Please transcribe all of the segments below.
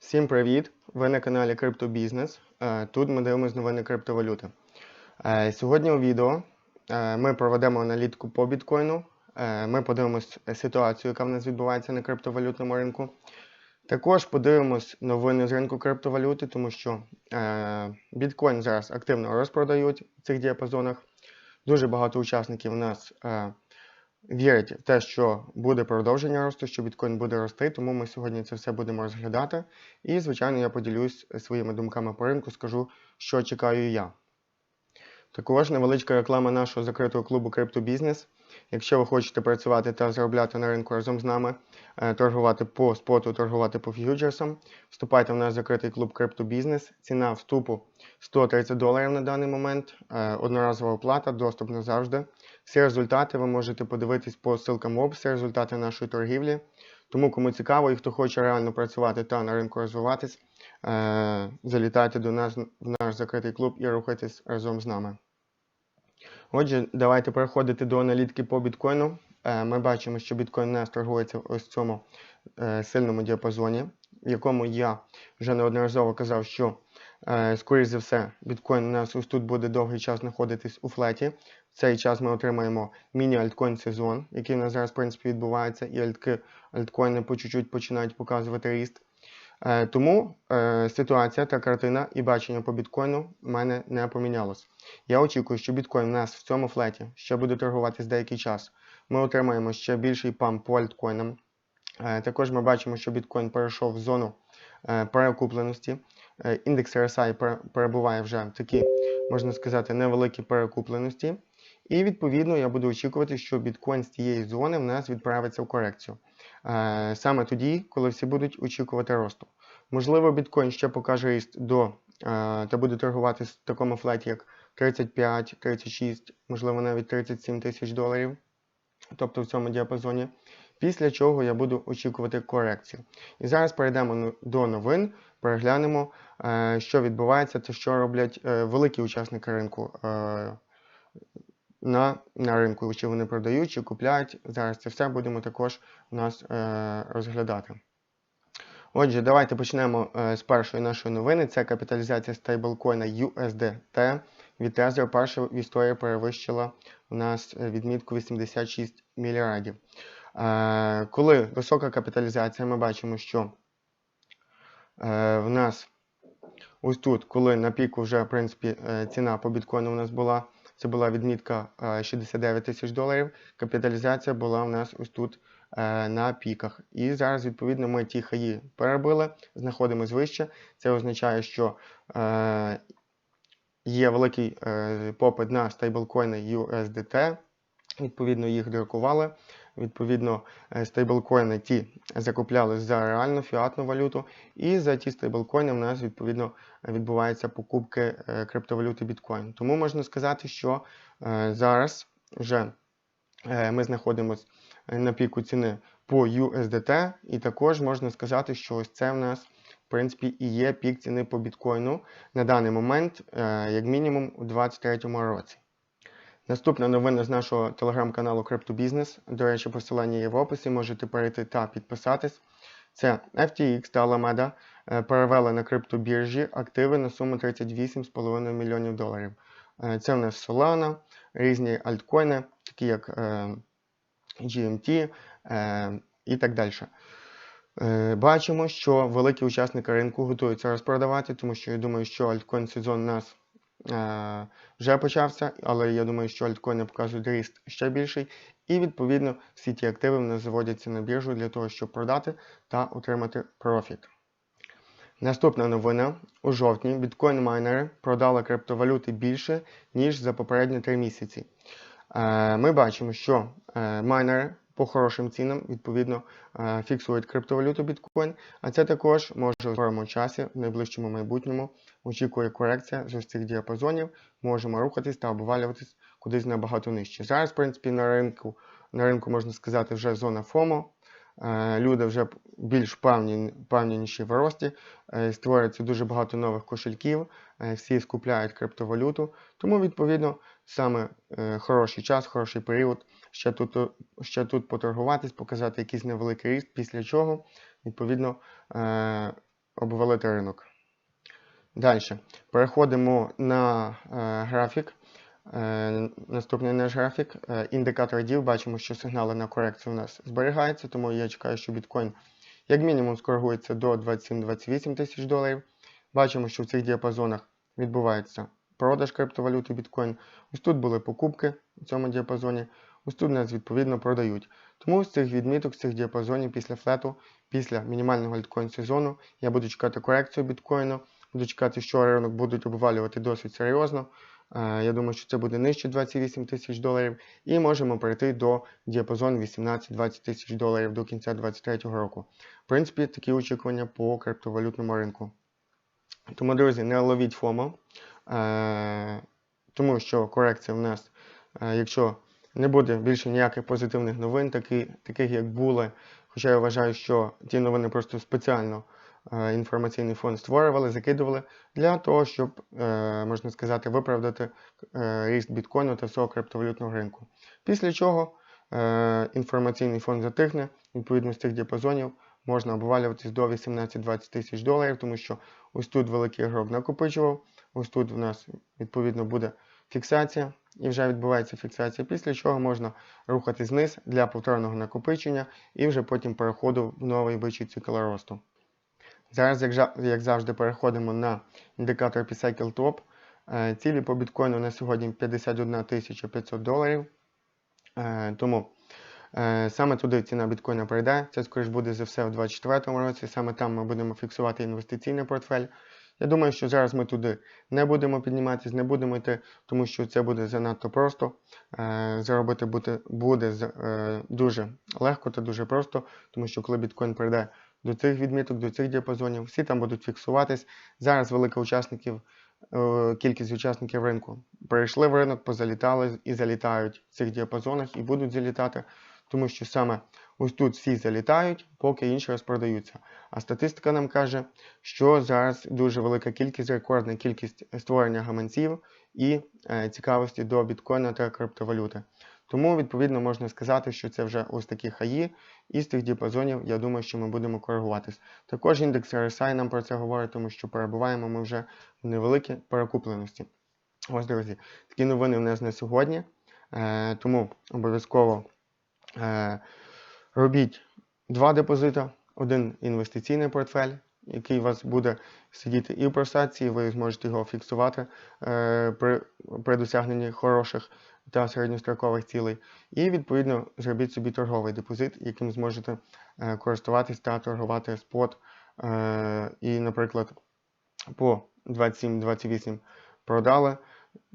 Всім привіт! Ви на каналі Криптобізнес. Е, Тут ми дивимося новини криптовалюти. Е, Сьогодні у відео е, ми проведемо аналітику по біткоїну. Ми подивимось ситуацію, яка в нас відбувається на криптовалютному ринку. Також подивимось новини з ринку криптовалюти, тому що біткоін зараз активно розпродають в цих діапазонах. Дуже багато учасників у нас вірять в те, що буде продовження росту, що біткоін буде рости, тому ми сьогодні це все будемо розглядати. І, звичайно, я поділюсь своїми думками по ринку, скажу, що чекаю я. Також невеличка реклама нашого закритого клубу Криптобізнес. Якщо ви хочете працювати та заробляти на ринку разом з нами, е, торгувати по споту, торгувати по ф'ючерсам, вступайте в наш закритий клуб Криптобізнес. Ціна вступу 130 доларів на даний момент, е, одноразова оплата, доступ назавжди. Всі результати ви можете подивитись по ссылкам в результати нашої торгівлі. Тому, кому цікаво і хто хоче реально працювати та на ринку розвиватись, е, залітайте до нас в наш закритий клуб і рухайтесь разом з нами. Отже, давайте переходити до аналітики по біткоїну. Е, Ми бачимо, що біткоін нас торгується в ось цьому е, сильному діапазоні, в якому я вже неодноразово казав, що, е, скоріш за все, біткоін у нас ось тут буде довгий час знаходитись у флеті. В цей час ми отримаємо міні-альткоін сезон, який у нас зараз, в принципі, відбувається, і альтки, альткоїни по чуть-чуть починають показувати ріст. Е, Тому е, ситуація та картина і бачення по біткоїну в мене не помінялось. Я очікую, що біткоін у нас в цьому флеті ще буде торгуватись деякий час. Ми отримаємо ще більший памп по альткоїнам. Також ми бачимо, що біткоін перейшов в зону перекупленості. Е, Індекс RSI перебуває вже в такій, можна сказати, невеликій перекупленості. І відповідно я буду очікувати, що біткоін з цієї зони в нас відправиться в корекцію. Е, Саме тоді, коли всі будуть очікувати росту. Можливо, біткоін ще покаже ріст до е, та буде торгуватись в такому флеті, як 35, 36, можливо, навіть 37 тисяч доларів, тобто в цьому діапазоні. Після чого я буду очікувати корекцію. І зараз перейдемо ну- до новин, переглянемо, е, що відбувається та що роблять е, великі учасники ринку е, на, на ринку, чи вони продають, чи купляють. Зараз це все будемо також у нас розглядати. Отже, давайте почнемо з першої нашої новини. Це капіталізація стейблкоїна USDT. Від Tether перша в історії перевищила у нас відмітку 86 мільярдів. Коли висока капіталізація, ми бачимо, що в нас ось тут, коли на піку вже в принципі е, ціна по біткоїну у нас була, це була відмітка е, 69 тисяч доларів. Капіталізація була у нас ось тут е, на піках. І зараз, відповідно, ми ті хаї перебили, знаходимось вище. Це означає, що е, є великий е, попит на стейблкоїни USDT. Відповідно, їх друкували. Відповідно, е, стейблкоїни ті закупляли за реальну фіатну валюту, і за ті стейблкоїни в нас відповідно відбуваються покупки е, криптовалюти біткоін. Тому можна сказати, що е, зараз вже ми знаходимося на піку ціни по USDT, і також можна сказати, що ось це в нас в принципі і є пік ціни по біткоїну на даний момент, як мінімум у 2023 році. Наступна новина з нашого телеграм-каналу CryptoBusiness. До речі, посилання є в описі, можете перейти та підписатись. Це FTX та Alameda е, перевели на криптобіржі активи на суму 38,5 мільйонів доларів. Е, Це в нас Solana, різні альткоїни, такі як е, GMT і так далі. Бачимо, що великі учасники ринку готуються розпродавати, тому що я думаю, що альткоін сезон нас вже почався, але я думаю, що альткоїни показують ріст ще більший. І відповідно всі ті активи в нас заводяться на біржу для того, щоб продати та отримати профіт. Наступна новина. У жовтні біткоін-майнери продали криптовалюти більше, ніж за попередні 3 місяці. Е, Ми бачимо, що е, майнери по хорошим цінам відповідно е, фіксують криптовалюту біткоін, а це також може в скорому часі, в найближчому майбутньому, очікує корекція з ось цих діапазонів, можемо рухатись та обвалюватись кудись набагато нижче. Зараз, в принципі, на ринку, на ринку можна сказати, вже зона FOMO. Е, Люди вже більш впевнені, впевненіші в рості, е, створюється дуже багато нових кошельків, всі скупляють криптовалюту. Тому, відповідно, саме хороший час, хороший період ще тут, е, ще тут поторгуватись, показати якийсь невеликий ріст, після чого, відповідно, е, обвалити ринок. Далі. Переходимо на е, графік. Е, наступний наш графік. Е, індикатор дів. Бачимо, що сигнали на корекцію у нас зберігаються, тому я чекаю, що біткоін як мінімум скоригується до 27-28 тисяч доларів. Бачимо, що в цих діапазонах відбувається продаж криптовалюти біткоін. Ось тут були покупки у цьому діапазоні. Ось тут нас відповідно продають. Тому з цих відміток, з цих діапазонів після флету, після мінімального альткоін сезону, я буду чекати корекцію біткоїну, буду чекати, що ринок будуть обвалювати досить серйозно. Е, Я думаю, що це буде нижче 28 тисяч доларів, і можемо перейти до діапазону 18-20 тисяч доларів до кінця 2023 року. В принципі, такі очікування по криптовалютному ринку. Тому, друзі, не ловіть ФОМО, е, тому що корекція в нас, е, якщо не буде більше ніяких позитивних новин, такі, таких як були. Хоча я вважаю, що ті новини просто спеціально е, інформаційний фонд створювали, закидували для того, щоб, е, можна сказати, виправдати е, ріст біткоїну та всього криптовалютного ринку. Після чого е, інформаційний фонд затихне, відповідно з цих діапазонів можна обвалюватись до 18-20 тисяч доларів, тому що ось тут великий ігрок накопичував, ось тут в нас відповідно буде фіксація, і вже відбувається фіксація, після чого можна рухатись вниз для повторного накопичення і вже потім переходу в новий вищий цикл росту. Зараз, як, завжди, переходимо на індикатор P-Cycle Top. Е, Цілі по біткоїну на сьогодні 51 500 доларів. Е, Тому е, саме туди ціна біткоїна прийде. Це, скоріш буде за все, у 2024 році. Саме там ми будемо фіксувати інвестиційний портфель. Я думаю, що зараз ми туди не будемо підніматися, не будемо йти, тому що це буде занадто просто. Е, Заробити буде, е, дуже легко та дуже просто, тому що коли біткоін прийде до цих відміток, до цих діапазонів, всі там будуть фіксуватись. Зараз велика учасників, е, кількість учасників ринку прийшли в ринок, позалітали і залітають в цих діапазонах і будуть залітати, тому що саме ось тут всі залітають, поки інші розпродаються. А статистика нам каже, що зараз дуже велика кількість, рекордна кількість створення гаманців і е, цікавості до біткоїна та криптовалюти. Тому, відповідно, можна сказати, що це вже ось такі хаї, і з тих діапазонів, я думаю, що ми будемо коригуватись. Також індекс RSI нам про це говорить, тому що перебуваємо ми вже в невеликій перекупленості. Ось, друзі, такі новини в нас на сьогодні. Е, тому обов'язково е, робіть два депозита, один інвестиційний портфель, який у вас буде сидіти і в просадці, ви зможете його фіксувати е, при, при досягненні хороших та середньострокових цілей. І, відповідно, зробіть собі торговий депозит, яким зможете е, користуватись та торгувати спот. Е, і, наприклад, по 27-28 продали.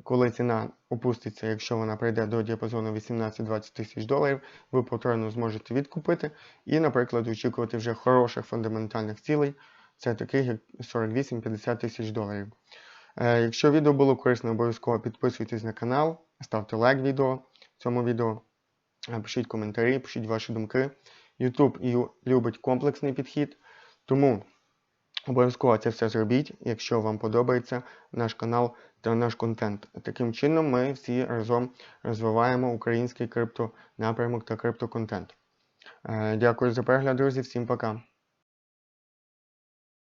Коли ціна опуститься, якщо вона прийде до діапазону 18-20 тисяч доларів, ви повторно зможете відкупити і, наприклад, очікувати вже хороших фундаментальних цілей, це таких як 48-50 тисяч доларів. Е, якщо відео було корисно, обов'язково підписуйтесь на канал, ставте лайк відео цьому відео, е, пишіть коментарі, пишіть ваші думки. YouTube любить комплексний підхід, тому обов'язково це все зробіть, якщо вам подобається наш канал та наш контент. Таким чином, ми всі разом розвиваємо український криптонапрямок та криптоконтент. Е, Дякую за перегляд, друзі. Всім пока.